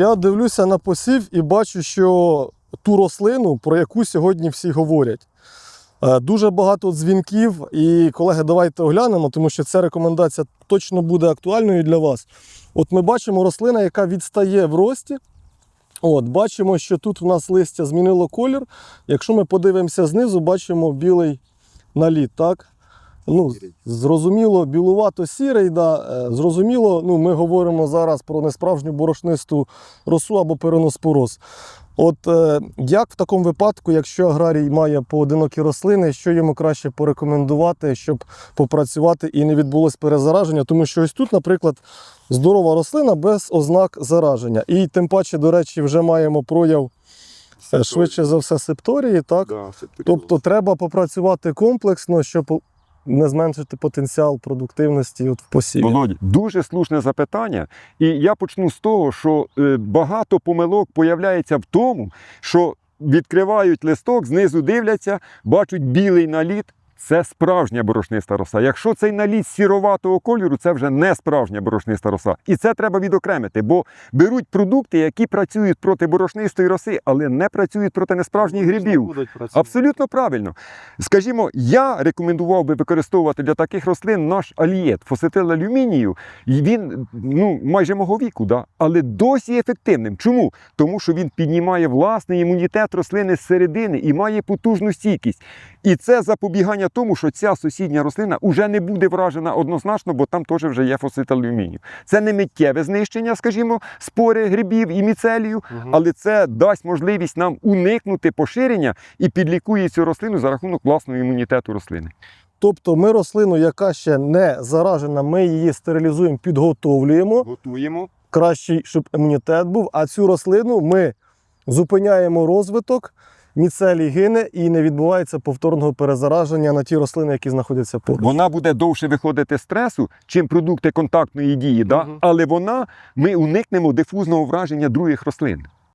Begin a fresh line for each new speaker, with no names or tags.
Я дивлюся на посів і бачу, що ту рослину, про яку сьогодні всі говорять. Е, Дуже багато дзвінків, і колеги, давайте оглянемо, тому що ця рекомендація точно буде актуальною для вас. От ми бачимо рослина, яка відстає в рості. От, бачимо, що тут у нас листя змінило колір. Якщо ми подивимося знизу, бачимо білий наліт. Так? Ну, зрозуміло, білувато-сірий, да. е, зрозуміло, ну, ми говоримо зараз про несправжню борошнисту росу або переноспороз. От е, як в такому випадку, якщо аграрій має поодинокі рослини, що йому краще порекомендувати, щоб попрацювати і не відбулось перезараження? Тому що ось тут, наприклад, здорова рослина без ознак зараження. І тим паче, до речі, вже маємо прояв е, швидше за все септорії, так?
Да, це
Тобто треба попрацювати комплексно, щоб не зменшити потенціал продуктивності от в посіві.
Володь, дуже слушне запитання. І я почну з того, що е, багато помилок появляється в тому, що відкривають листок, знизу дивляться, бачать білий наліт. Це справжня борошниста роса. Якщо цей наліт сіроватого кольору, це вже не справжня борошниста роса. І це треба відокремити, бо беруть продукти, які працюють проти борошнистої роси, але не працюють проти несправжніх грибів. Абсолютно правильно. Скажімо, я рекомендував би використовувати для таких рослин наш алієт, фосетил алюмінію. І він ну, майже мого віку, да? але досі ефективним. Чому? Тому що він піднімає власний імунітет рослини з середини і має потужну стійкість. І це запобігання тому, що ця сусідня рослина вже не буде вражена однозначно, бо там теж вже є фосфит алюмінію. Це не миттєве знищення, скажімо, спори грибів і міцелію, але це дасть можливість нам уникнути поширення і підлікує цю рослину за рахунок власного імунітету рослини.
Тобто ми рослину, яка ще не заражена, ми її стерилізуємо, підготовлюємо.
Готуємо.
Краще, щоб імунітет був. А цю рослину ми зупиняємо розвиток, міцелій гине і не відбувається повторного перезараження на ті рослини, які знаходяться поруч.
Вона буде довше виходити з стресу, чим продукти контактної дії, да? Але вона ми уникнемо дифузного враження других рослин.